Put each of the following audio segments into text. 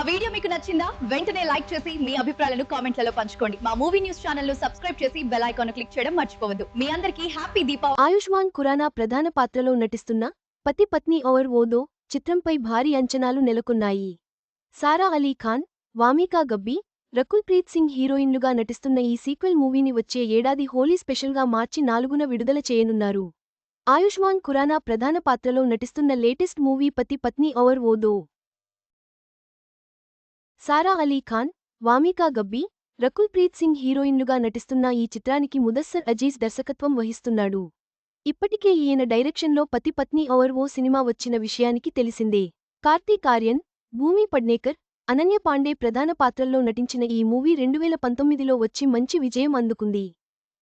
మా వీడియో మీకు నచ్చిందా? వెంటనే లైక్ చేసి మీ అభిప్రాయాలను కామెంట్లలో పంచుకోండి. మా మూవీ న్యూస్ ఛానల్ను సబ్స్క్రైబ్ చేసి బెల్ ఐకాన్ క్లిక్ చేయడం మర్చిపోవద్దు. మీ అందరికీ హ్యాపీ దీపావళి. ఆయుష్మాన్ ఖురానా ప్రధాన పాత్రలో నటిస్తున్న పతి పత్ని ఓవర్ ఓదో చిత్రంపై భారీ అంచనాలు నెలకొన్నాయి. సారా అలీ ఖాన్ వామికా గబ్బీ రకుల్ ప్రీత్ సింగ్ హీరోయిన్లుగా నటిస్తున్న ఈ సీక్వెల్ మూవీని వచ్చే ఏడాది హోలీ స్పెషల్గా మార్చి నాలుగున విడుదల చేయనున్నారు. ఆయుష్మాన్ ఖురానా ప్రధాన పాత్రలో నటిస్తున్న latest movie Pati Patni over ఓదో Sara Ali Khan Wamiqa Gabbi Rakul Preet Singh హీరోయిన్లుగా నటిస్తున్న ఈ చిత్రానికి ముదస్సర్ అజీజ్ దర్శకత్వం వహిస్తున్నాడు. ఇప్పటికే ఈయన డైరెక్షన్లో పతి పత్ని ఔర్ ఓ సినిమా వచ్చిన విషయానికి తెలిసిందే. కార్తీక్ ఆర్యన్ భూమి పడ్నేకర్ అనన్య పాండే ప్రధాన పాత్రల్లో నటించిన ఈ మూవీ రెండువేల పంతొమ్మిదిలో వచ్చి మంచి విజయం అందుకుంది.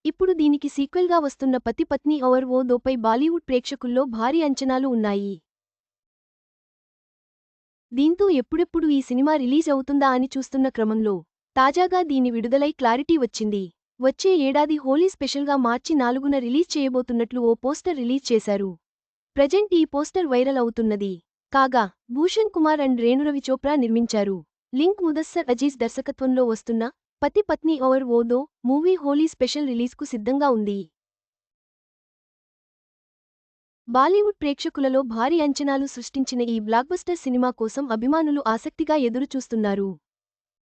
ఇప్పుడు దీనికి సీక్వెల్గా వస్తున్న పతి పత్ని ఓవర్ ఓ దోపై బాలీవుడ్ ప్రేక్షకుల్లో భారీ అంచనాలు ఉన్నాయి. దీంతో ఎప్పుడెప్పుడు ఈ సినిమా రిలీజ్ అవుతుందా అని చూస్తున్న క్రమంలో తాజాగా దీని విడుదలై క్లారిటీ వచ్చింది. వచ్చే ఏడాది హోలీ స్పెషల్గా మార్చి నాలుగున రిలీజ్ చేయబోతున్నట్లు ఓ పోస్టర్ రిలీజ్ చేశారు. ప్రజెంట్ ఈ పోస్టర్ వైరల్ అవుతున్నది. కాగా భూషణ్ కుమార్ అండ్ రేణురవి చోప్రా నిర్మించారు. లింక్ ముదస్సర్ అజీజ్ దర్శకత్వంలో వస్తున్న Pati Patni over ఓదో movie Holi special రిలీజ్కు సిద్ధంగా ఉంది. బాలీవుడ్ ప్రేక్షకులలో భారీ అంచనాలు సృష్టించిన ఈ బ్లాక్బస్టర్ సినిమా కోసం అభిమానులు ఆసక్తిగా ఎదురుచూస్తున్నారు.